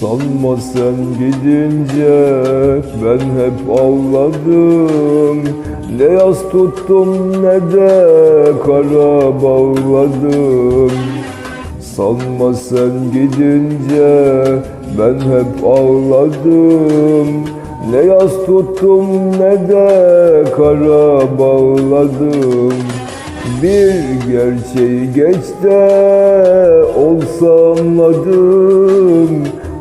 Sanma sen gidince ben hep ağladım. Ne yaz tuttum ne de kara bağladım. Sanma sen gidince ben hep ağladım. Ne yaz tuttum ne de kara bağladım. Bir gerçeği geç de olsa anladım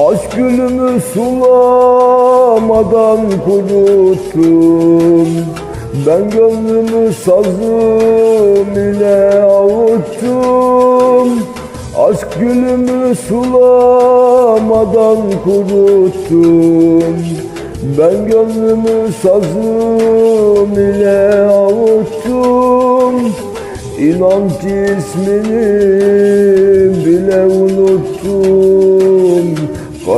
Aşk gülümü sulamadan kuruttum. Ben gönlümü sazım ile avuttum. Aşk gülümü sulamadan kuruttum. Ben gönlümü sazım ile avuttum. İnan ki ismini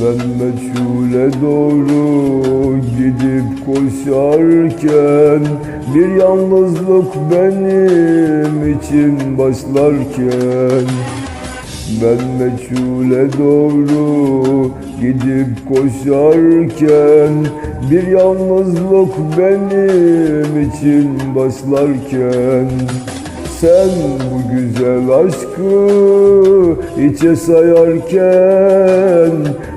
Ben meçhule doğru gidip koşarken Bir yalnızlık benim için başlarken. Ben meçhule doğru gidip koşarken Bir yalnızlık benim için başlarken. Sen bu güzel aşkı içe sayarken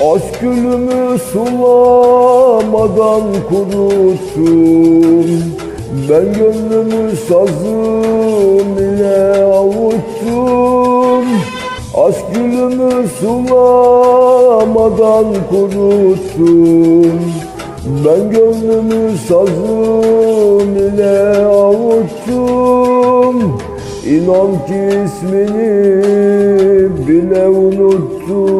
Aşk gülümü sulamadan kuruttum Ben gönlümü sazım ile avuttum Aşk gülümü sulamadan kuruttum Ben gönlümü sazım ile avuttum İnan ki ismini bile unuttum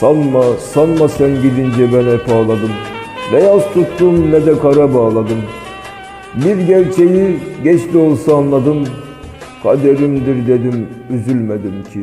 Sanma, sanma sen gidince ben hep ağladım. Ne yaz tuttum ne de kara bağladım. Bir gerçeği geç de olsa anladım. Kaderimdir dedim, üzülmedim ki.